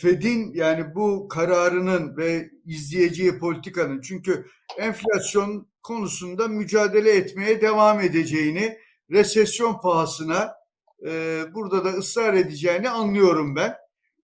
Fed'in yani bu kararının ve izleyeceği politikanın çünkü enflasyon konusunda mücadele etmeye devam edeceğini resesyon pahasına e, burada da ısrar edeceğini anlıyorum ben.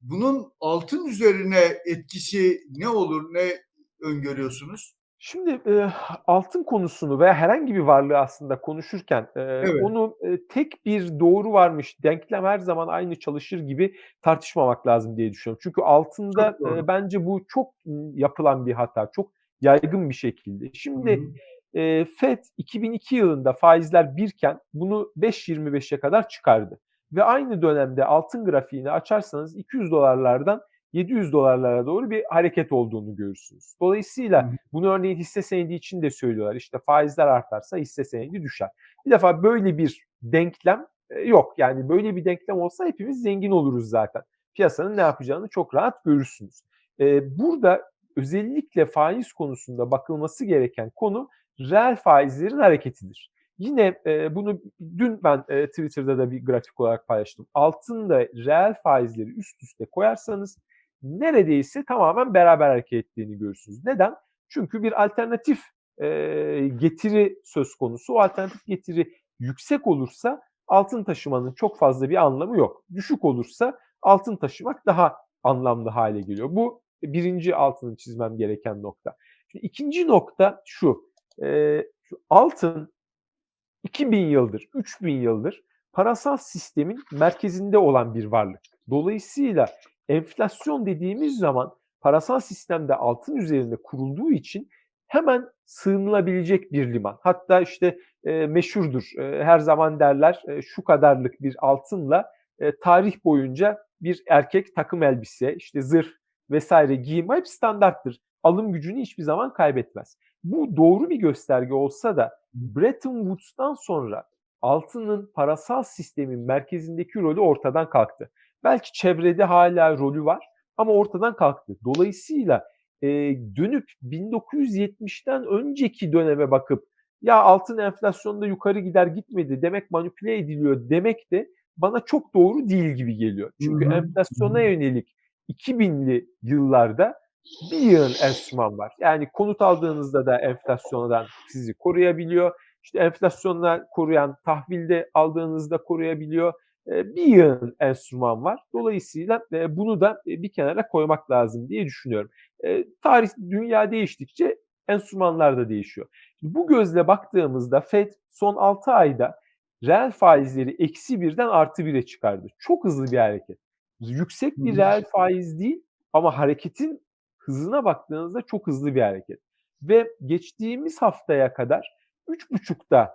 Bunun altın üzerine etkisi ne olur, ne öngörüyorsunuz? Şimdi e, altın konusunu veya herhangi bir varlığı aslında konuşurken e, Evet. onu e, tek bir doğru varmış, denklem her zaman aynı çalışır gibi tartışmamak lazım diye düşünüyorum. Çünkü altında e, bence bu çok yapılan bir hata, çok yaygın bir şekilde. Şimdi Hı hı. e, FED 2002 yılında faizler birken bunu 5.25'e kadar çıkardı. Ve aynı dönemde altın grafiğini açarsanız 200 dolarlardan 700 dolarlara doğru bir hareket olduğunu görürsünüz. Dolayısıyla bunu örneğin hisse senedi için de söylüyorlar. İşte faizler artarsa hisse senedi düşer. Bir defa böyle bir denklem e, yok. Yani böyle bir denklem olsa hepimiz zengin oluruz zaten. Piyasanın ne yapacağını çok rahat görürsünüz. E, burada özellikle faiz konusunda bakılması gereken konu reel faizlerin hareketidir. Yine e, bunu dün ben e, Twitter'da da bir grafik olarak paylaştım. Altında reel faizleri üst üste koyarsanız neredeyse tamamen beraber hareket ettiğini görürsünüz. Neden? Çünkü bir alternatif e, getiri söz konusu. O alternatif getiri yüksek olursa altın taşımanın çok fazla bir anlamı yok. Düşük olursa altın taşımak daha anlamlı hale geliyor. Bu birinci altını çizmem gereken nokta. Şimdi ikinci nokta şu. E, şu altın 2000 yıldır, 3000 yıldır parasal sistemin merkezinde olan bir varlık. Dolayısıyla enflasyon dediğimiz zaman parasal sistemde altın üzerinde kurulduğu için hemen sığınılabilecek bir liman. Hatta işte e, meşhurdur. E, her zaman derler e, şu kadarlık bir altınla e, tarih boyunca bir erkek takım elbise, işte zırh vesaire giyim hep standarttır. Alım gücünü hiçbir zaman kaybetmez. Bu doğru bir gösterge olsa da Bretton Woods'tan sonra altının parasal sistemin merkezindeki rolü ortadan kalktı. Belki çevrede hala rolü var ama ortadan kalktı. Dolayısıyla e, dönüp 1970'ten önceki döneme bakıp ya altın enflasyonda yukarı gider gitmedi demek manipüle ediliyor demek de bana çok doğru değil gibi geliyor. Çünkü Hı hı. enflasyona yönelik 2000'li yıllarda bir yığın enstrüman var. Yani konut aldığınızda da enflasyondan sizi koruyabiliyor. İşte enflasyonla koruyan tahvilde aldığınızda koruyabiliyor. Bir yığın enstrüman var. Dolayısıyla bunu da bir kenara koymak lazım diye düşünüyorum. Tarih, dünya değiştikçe enstrümanlar da değişiyor. Bu gözle baktığımızda FED son 6 ayda reel faizleri eksi birden artı bire çıkardı. Çok hızlı bir hareket. Yüksek bir reel faiz değil ama hareketin hızına baktığınızda çok hızlı bir hareket. Ve geçtiğimiz haftaya kadar 3.5'da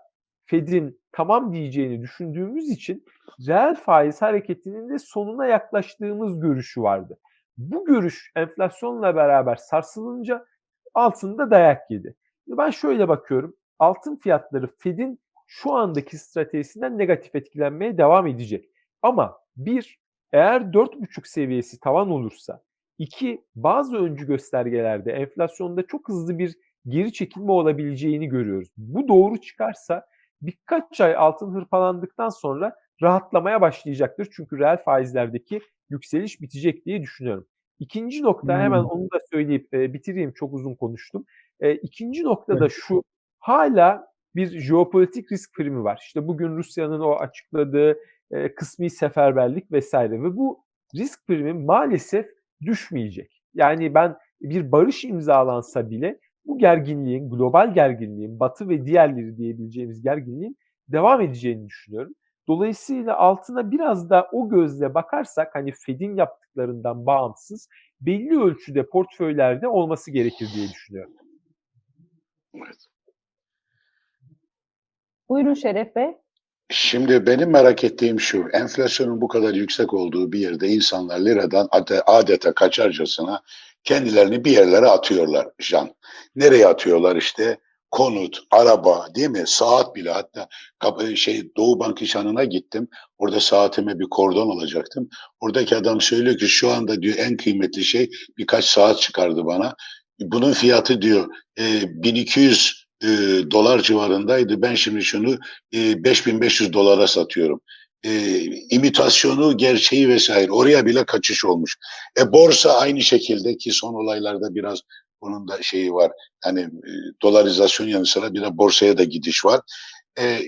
Fed'in tamam diyeceğini düşündüğümüz için reel faiz hareketinin de sonuna yaklaştığımız görüşü vardı. Bu görüş enflasyonla beraber sarsılınca altında dayak yedi. Ben şöyle bakıyorum. Altın fiyatları Fed'in şu andaki stratejisinden negatif etkilenmeye devam edecek. Ama bir, eğer 4.5 seviyesi tavan olursa, iki, bazı öncü göstergelerde enflasyonda çok hızlı bir geri çekilme olabileceğini görüyoruz. Bu doğru çıkarsa birkaç ay altın hırpalandıktan sonra rahatlamaya başlayacaktır. Çünkü reel faizlerdeki yükseliş bitecek diye düşünüyorum. İkinci nokta hemen onu da söyleyip e, bitireyim çok uzun konuştum. E, ikinci nokta da şu hala bir jeopolitik risk primi var. İşte bugün Rusya'nın o açıkladığı e, kısmi seferberlik vesaire ve bu risk primi maalesef düşmeyecek. Yani ben bir barış imzalansa bile bu gerginliğin, global gerginliğin, Batı ve diğerleri diyebileceğimiz gerginliğin devam edeceğini düşünüyorum. Dolayısıyla altına biraz da o gözle bakarsak hani Fed'in yaptıklarından bağımsız belli ölçüde portföylerde olması gerekir diye düşünüyorum. Evet. Buyurun Şeref Bey. Şimdi benim merak ettiğim şu, enflasyonun bu kadar yüksek olduğu bir yerde insanlar liradan ade- adeta kaçarcasına kendilerini bir yerlere atıyorlar Can. Nereye atıyorlar işte? Konut, araba değil mi? Saat bile hatta şey Doğu Bank İşhanı'na gittim. Orada saatime bir kordon alacaktım. Oradaki adam söylüyor ki şu anda diyor en kıymetli şey birkaç saat çıkardı bana. Bunun fiyatı diyor e, 1200 e, dolar civarındaydı. Ben şimdi şunu e, 5500 dolara satıyorum. e, imitasyonu, gerçeği vesaire oraya bile kaçış olmuş. E borsa aynı şekilde ki son olaylarda biraz bunun da şeyi var. Hani e, dolarizasyon yanı sıra bir de borsaya da gidiş var. E,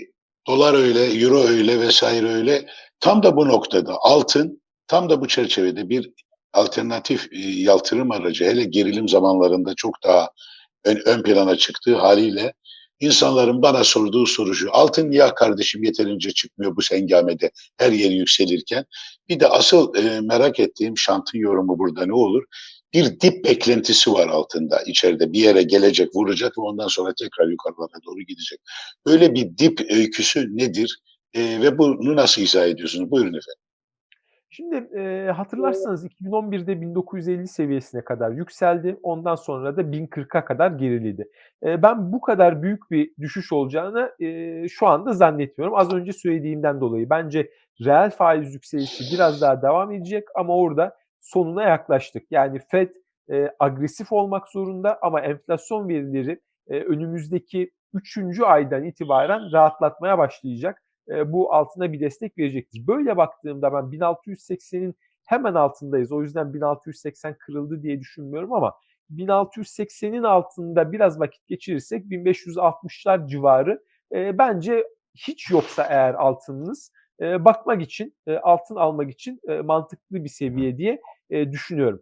dolar öyle, euro öyle vesaire öyle. Tam da bu noktada altın tam da bu çerçevede bir alternatif e, yatırım aracı hele gerilim zamanlarında çok daha ön, ön plana çıktığı haliyle insanların bana sorduğu soru şu. Altın niye kardeşim yeterince çıkmıyor bu sengamede her yeri yükselirken? Bir de asıl e, merak ettiğim şantın yorumu burada ne olur? Bir dip beklentisi var altında içeride bir yere gelecek vuracak ve ondan sonra tekrar yukarılara doğru gidecek. Böyle bir dip öyküsü nedir? E, ve bunu nasıl izah ediyorsunuz? Buyurun efendim. Şimdi e, hatırlarsanız 2011'de 1950 seviyesine kadar yükseldi. Ondan sonra da 1040'a kadar geriledi. E, ben bu kadar büyük bir düşüş olacağını e, şu anda zannetmiyorum. Az önce söylediğimden dolayı bence reel faiz yükselişi biraz daha devam edecek ama orada sonuna yaklaştık. Yani Fed e, agresif olmak zorunda ama enflasyon verileri e, önümüzdeki 3. aydan itibaren rahatlatmaya başlayacak e, bu altına bir destek verecektir. Böyle baktığımda ben 1680'in hemen altındayız. O yüzden 1680 kırıldı diye düşünmüyorum ama 1680'in altında biraz vakit geçirirsek 1560'lar civarı e, bence hiç yoksa eğer altınınız e, bakmak için, e, altın almak için e, mantıklı bir seviye diye e, düşünüyorum.